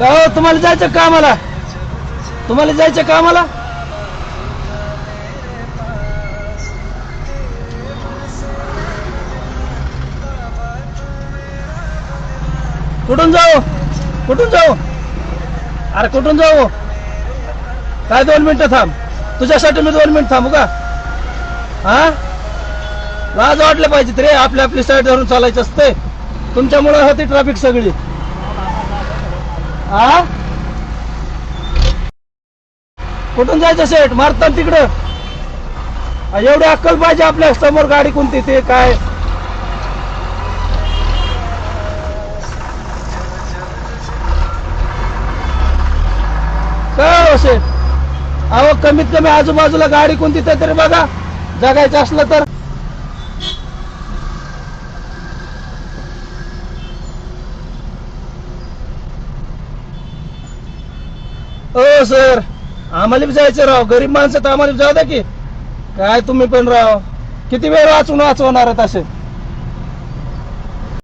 हो तुम्हाला जायचं कामाला तुम्हाला जायचं कामाला कुठून जाऊ? कुठून जाऊ? अरे कुठून जाऊ? काय दोन मिनिटं थांब. तुझ्यासाठी मी दोन मिनिट थांबू का? हा? लाज वाटले पाहिजे रे आपली आपली साईड धरून चालायचं असते तुमच्यामुळे होती ट्रॅफिक सगळी. हा कुठून जायचं सेट मारतात तिकडं. एवढी अक्कल पाहिजे आपल्यासमोर गाडी कोणती ते काय? काय हो अहो कमीत कमी आजूबाजूला गाडी कोणती ते तरी बघा. जगायचं असलं तर. हो सर आम्हाला बी जायचं राव. गरीब माणसं तर आम्हाला जाऊ द्या की. काय तुम्ही पण राव. किती वेळ वाचून वाचवणार आहेत असे?